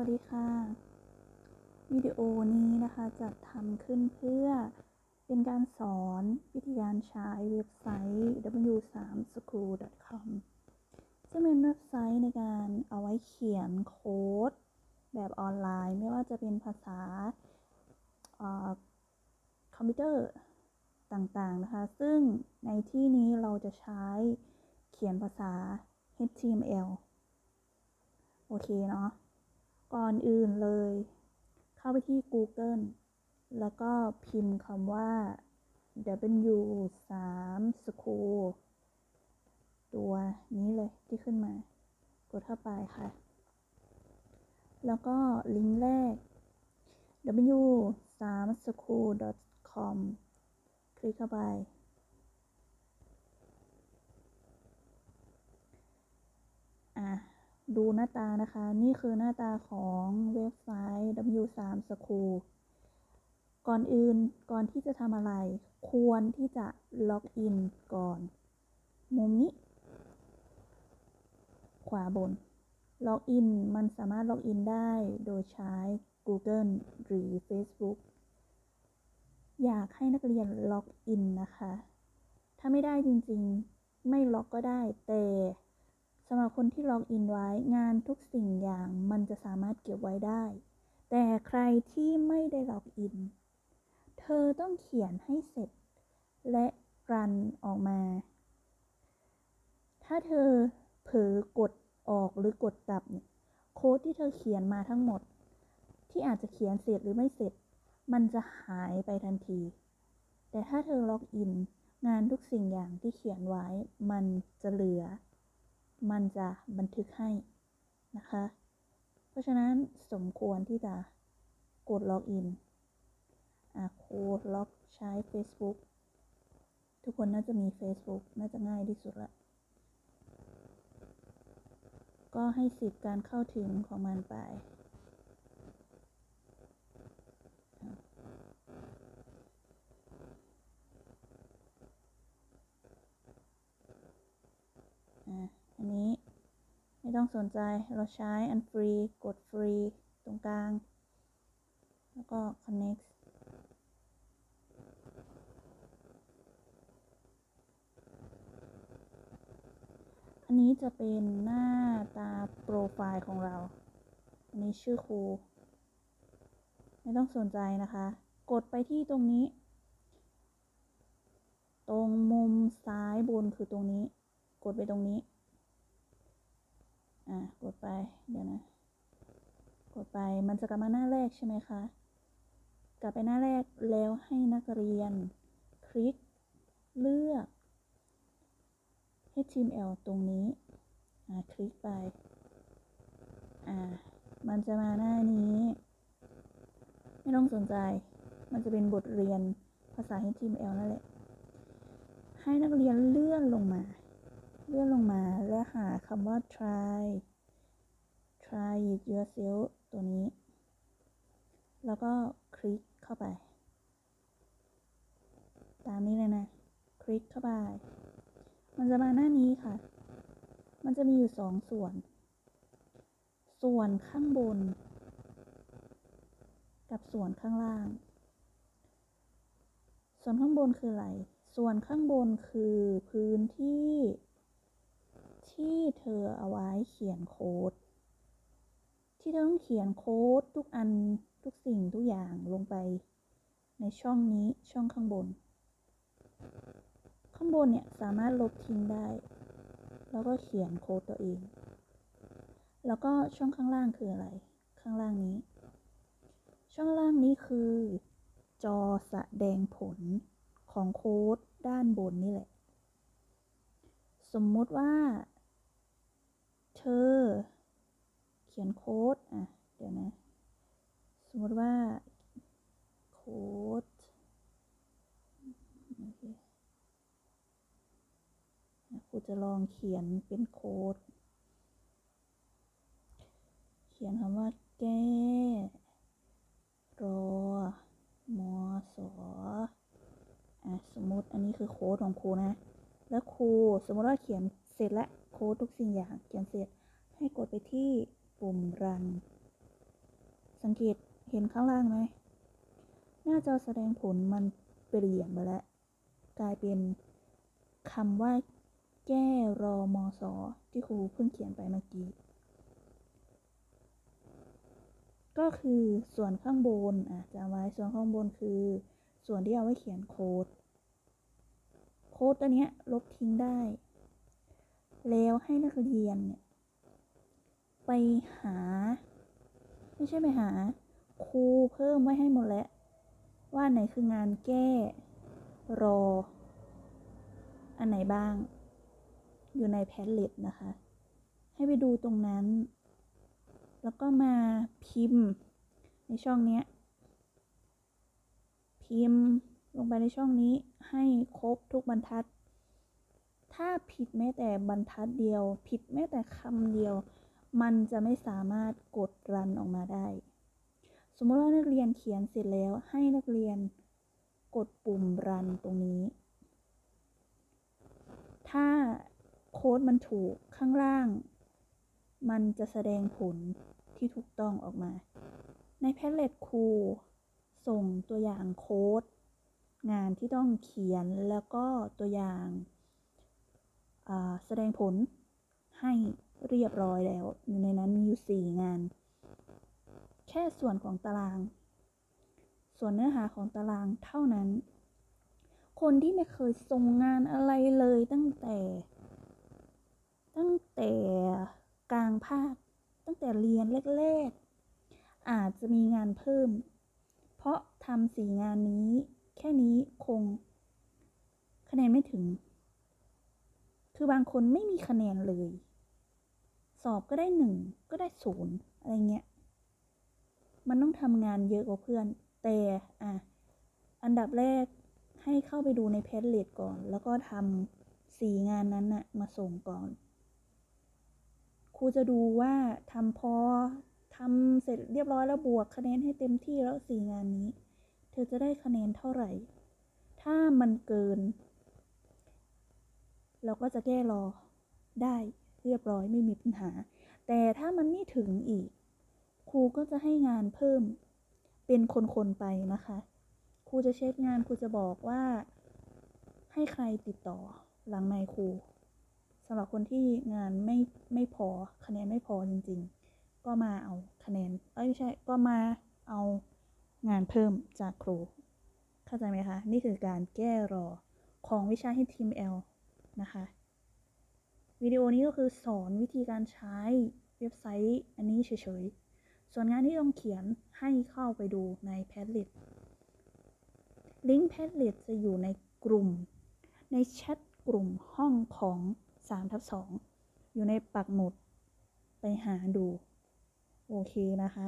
วัสดีค่ะ วิดีโอนี้นะคะจัดทำขึ้นเพื่อเป็นการสอนวิธีการใช้เว็บไซต์ w3school.com ซึ่งเป็นเว็บไซต์ในการเอาไว้เขียนโค้ดแบบออนไลน์ ไม่ว่าจะเป็นภาษาคอมพิวเตอร์ต่างๆนะคะ ซึ่งในที่นี้เราจะใช้เขียนภาษา HTML โอเคเนาะ ก่อนอื่นเลย เข้าไปที่ Google แล้วก็พิมพ์คำว่า W 3 School ตัวนี้เลยที่ขึ้นมา กดเข้าไปค่ะ แล้วก็ลิงก์แรก w 3 school com คลิกเข้าไป อะ ดูหน้าตานะคะ นี่คือหน้าตาของเว็บไซต์ W3 School ก่อนอื่นก่อนที่จะทำอะไร ควรที่จะล็อกอินก่อน มุมนี้ ขวาบน ล็อกอินมันสามารถล็อกอินได้โดยใช้ Google หรือ Facebook อยากให้นักเรียนล็อกอินนะคะ ถ้าไม่ได้จริงๆ ไม่ล็อกก็ได้แต่ สำหรับคนที่ล็อกอินไว้งานทุกสิ่งอย่างมันจะสามารถเก็บไว้ได้ แต่ใครที่ไม่ได้ล็อกอิน เธอต้องเขียนให้เสร็จ และรันออกมา ถ้าเธอเผลอกดออกหรือกดกลับเนี่ยโค้ดที่เธอเขียนมาทั้งหมด ที่อาจจะเขียนเสร็จหรือไม่เสร็จ มันจะหายไปทันที แต่ถ้าเธอล็อกอิน งานทุกสิ่งอย่างที่เขียนไว้มันจะเหลือ มันจะบันทึกให้นะคะ เพราะฉะนั้นสมควรที่จะกดล็อกอินอะโค้ดล็อกใช้ Facebook ทุกคนน่าจะมี Facebook น่าจะง่ายที่สุดละก็ให้สิทธิ์การเข้าถึงของมันไป อะ อันนี้ไม่ ต้องสนใจเราใช้อันฟรีกดฟรีตรงกลาง แล้วก็ connect อันนี้จะเป็นหน้าตาโปรไฟล์ของเรา อันนี้ชื่อครูไม่ต้องสนใจนะคะ กดไปที่ตรงนี้ ตรงมุมซ้ายบนคือตรงนี้ กดไปตรงนี้ อะกดไป เดี๋ยวนะ กดไปมันจะกลับมาหน้าแรกใช่ไหมคะ กลับไปหน้าแรกแล้วให้นักเรียน คลิกเลือก HTML ตรงนี้ อ่า คลิกไป อ่า มันจะมาหน้านี้ ไม่ต้องสนใจ มันจะเป็นบทเรียนภาษา HTML นั่นแหละ ให้นักเรียนเลื่อนลงมา เลื่อนลงมาและหาคำว่า try try it yourself ตัวนี้ แล้วก็คลิกเข้าไป ตามนี้เลยนะ คลิกเข้าไป มันจะมาหน้านี้ค่ะ มันจะมีอยู่สองส่วน ส่วนข้างบน กับส่วนข้างล่าง ส่วนข้างบนคืออะไร ส่วนข้างบนคือพื้นที่ ที่เธอเอาไว้เขียนโค้ด ที่เธอต้องเขียนโค้ดทุกอันทุกสิ่งทุกอย่างลงไป ในช่องนี้ช่องข้างบน ข้างบนเนี่ยสามารถลบทิ้งได้ แล้วก็เขียนโค้ดตัวเอง แล้วก็ช่องข้างล่างคืออะไร ข้างล่างนี้ ช่องล่างนี้คือ จอแสดงผลของโค้ดด้านบนนี่แหละสมมุติว่า เธอ เขียนโค้ด อะ เดี๋ยวนะ สมมติว่า โค้ดคครูจะลองเขียนเป็นโค้ด เขียนคำว่า แก้ รอ มอสออะ สมมติอันนี้คือโค้ดของครูนะ แล้วครูสมมติว่าเขียน เสร็จแล้วโค้ดทุกสิ่งอย่างเขียนเสร็จให้กดไปที่ปุ่มรัน สังเกตเห็นข้างล่างไหมหน้าจอแสดงผลมันเปลี่ยนไปแล้ว กลายเป็นคำว่าแก้รอมอสอที่ครูเพิ่งเขียนไปเมื่อกี้ ก็คือส่วนข้างบนอะจำไว้ส่วนข้างบนคือ ส่วนที่เอาไว้เขียนโค้ด โค้ดตัวเนี้ยลบทิ้งได้ แล้วให้นักเรียนเนี่ยไปหา ไม่ใช่ไปหา ครูเพิ่มไว้ให้หมดแล้ว ว่าไหนคืองานแก้ รอ อันไหนบ้าง อยู่ในแพทเล็ตนะคะ ให้ไปดูตรงนั้น แล้วก็มาพิมพ์ ในช่องเนี้ย พิมพ์ลงไปในช่องนี้ให้ครบทุกบรรทัด ถ้าผิดแม้แต่บรรทัดเดียว ผิดแม้แต่คำเดียว มันจะไม่สามารถกดรันออกมาได้ สมมติว่านักเรียนเขียนเสร็จแล้วให้นักเรียนกดปุ่มรันตรงนี้ ถ้าโค้ดมันถูกข้างล่าง มันจะแสดงผลที่ถูกต้องออกมา ในแพทเลตครูส่งตัวอย่างโค้ด งานที่ต้องเขียนแล้วก็ตัวอย่าง แสดงผลให้เรียบร้อยแล้ว อยู่ในนั้นมีอยู่ 4 งาน แค่ส่วนของตาราง ส่วนเนื้อหาของตารางเท่านั้น คนที่ไม่เคยส่งงานอะไรเลยตั้งแต่ ตั้งแต่กลางภาค ตั้งแต่เรียนแรกๆ อาจจะมีงานเพิ่ม เพราะทำสี่งานนี้ แค่นี้คง คะแนนไม่ถึง คือบางคนไม่มีคะแนนเลย สอบก็ได้หนึ่งก็ได้ศูนย์อะไรเงี้ย มันต้องทำงานเยอะกว่าเพื่อน แต่อะอันดับแรกให้เข้าไปดูในแพทเลตก่อน แล้วก็ทำสี่งานนั้นนะมาส่งก่อน ครูจะดูว่าทำพอทำเสร็จเรียบร้อยแล้วบวกคะแนนให้เต็มที่แล้วสี่งานนี้ เธอจะได้คะแนนเท่าไหร่ ถ้ามันเกิน เราก็จะแก้รอได้เรียบร้อยไม่มีปัญหา แต่ถ้ามันไม่ถึงอีก ครูก็จะให้งานเพิ่มเป็นคนๆไปนะคะ ครูจะเช็คงานครูจะบอกว่า ให้ใครติดต่อหลังไมครูสำหรับคนที่งานไม่ไม่พอคะแนนไม่พอจริง ๆ ก็มาเอาคะแนนเอ้ยไม่ใช่ก็มาเอางานเพิ่มจากครู เข้าใจไหมคะ นี่คือการแก้รอของวิชา HTML นะคะวิดีโอนี้ก็คือสอนวิธีการใช้เว็บไซต์อันนี้เฉยๆ ส่วนงานที่ต้องเขียนให้เข้าไปดูใน Padlet ลิงก์ Padlet จะอยู่ในกลุ่ม ในแชทกลุ่มห้องของ3ทับ2อยู่ในปักหมุดไปหาดู โอเคนะคะ